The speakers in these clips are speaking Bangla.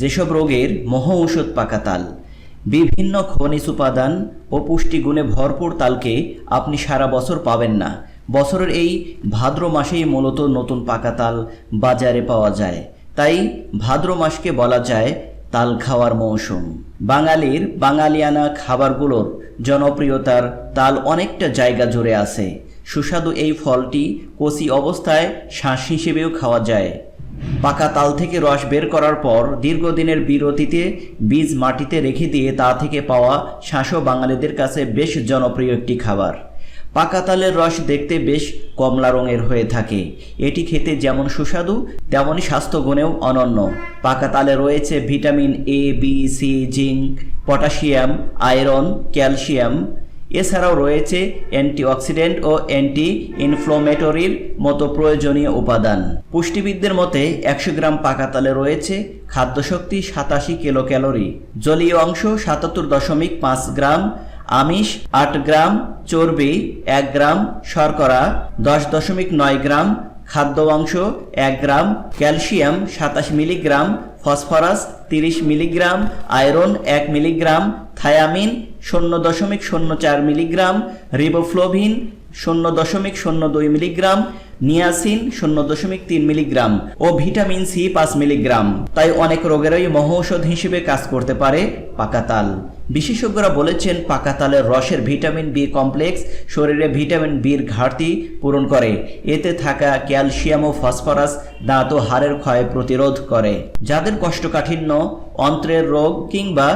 যেসব রোগের মহ ঔষধ পাকা তাল, বিভিন্ন খনিজ উপাদান ও পুষ্টিগুণে ভরপুর তালকে আপনি সারা বছর পাবেন না। বছরের এই ভাদ্র মাসেই মূলত নতুন পাকা তাল বাজারে পাওয়া যায়। তাই ভাদ্র মাসকে বলা যায় তাল খাওয়ার মৌসুম। বাঙালির বাঙালিয়ানা খাবারগুলোর জনপ্রিয়তার তাল অনেকটা জায়গা জুড়ে আছে। সুস্বাদু এই ফলটি কচি অবস্থায় শ্বাস হিসেবেও খাওয়া যায়। পাকা তাল থেকে রস বের করার পর দীর্ঘদিনের বিরতিতে বীজ মাটিতে রেখে দিয়ে তা থেকে পাওয়া শাঁসও বাঙালিদের কাছে বেশ জনপ্রিয় একটি খাবার। পাকা তালের রস দেখতে বেশ কমলা রঙের হয়ে থাকে। এটি খেতে যেমন সুস্বাদু তেমনই স্বাস্থ্যগুণেও অনন্য। পাকা তালে রয়েছে vitamin A B C zinc, potassium, iron, calcium এছাড়াও রয়েছে অ্যান্টিঅক্সিডেন্ট ও অ্যান্টি ইনফ্লোমেটরির মতো প্রয়োজনীয় উপাদান। পুষ্টিবিদদের মতে, একশো গ্রাম পাকা তালে রয়েছে খাদ্যশক্তি সাতাশি কিলো ক্যালোরি জলীয় অংশ সাতাত্তর দশমিক পাঁচ গ্রাম, আমিষ আট গ্রাম, চর্বি এক গ্রাম, শর্করা দশ দশমিক নয় গ্রাম, খাদ্য অংশ এক গ্রাম, ক্যালসিয়াম সাতাশ মিলিগ্রাম, ফসফরাস তিরিশ মিলিগ্রাম, আয়রন এক মিলিগ্রাম থায়ামিন শূন্য দশমিক শূন্য চার মিলিগ্রাম রিবোফ্লোভিন শূন্য দশমিক শূন্য দুই মিলিগ্রাম নিয়াসিন শূন্য দশমিক তিন মিলিগ্রাম ও ভিটামিন সি পাঁচ মিলিগ্রাম। তাই অনেক রোগেরই মহৌষধ হিসেবে কাজ করতে পারে পাকা তাল। বিশেষজ্ঞরা বলেছেন পাকাতালের রসের ভিটামিন বি কমপ্লেক্স শরীরে ভিটামিন বির ঘাটতি পূরণ করে। এতে থাকা ক্যালসিয়াম ও ফসফরাস দাঁত ও হাড়ের ক্ষয় প্রতিরোধ করে। যাদের কষ্টকাঠিন্য, অন্ত্রের রোগ কিংবা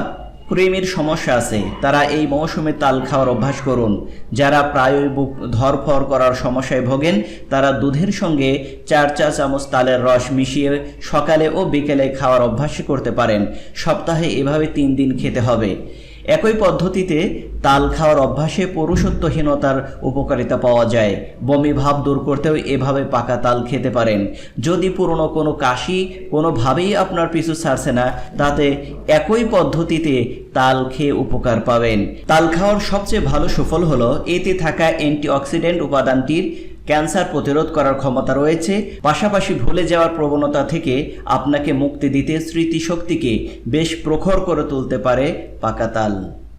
কৃমির সমস্যা আছে, তারা এই মৌসুমে তাল খাওয়ার অভ্যাস করুন। যারা প্রায়ই বুক ধরফর করার সমস্যায় ভোগেন, তারা দুধের সঙ্গে চার চা চামচ তালের রস মিশিয়ে সকালে ও বিকেলে খাওয়ার অভ্যাস করতে পারেন। সপ্তাহে এভাবে তিন দিন খেতে হবে। একই পদ্ধতিতে তাল খাওয়ার অভ্যাসে পুরুষত্বহীনতার উপকারিতা পাওয়া যায়। বমি ভাব দূর করতেও এভাবে পাকা তাল খেতে পারেন। যদি পুরনো কোনো কাশি কোনোভাবেই আপনার পিছু ছাড়ছে না, তাতে একই পদ্ধতিতে তাল খেয়ে উপকার পাবেন। তাল খাওয়ার সবচেয়ে ভালো সুফল হলো, এতে থাকা অ্যান্টিঅক্সিডেন্ট উপাদানটির ক্যান্সার প্রতিরোধ করার ক্ষমতা রয়েছে, পাশাপাশি ভুলে যাওয়ার প্রবণতা থেকে আপনাকে মুক্তি দিতে স্মৃতিশক্তিকে বেশ প্রখর করে তুলতে পারে পাকা তাল।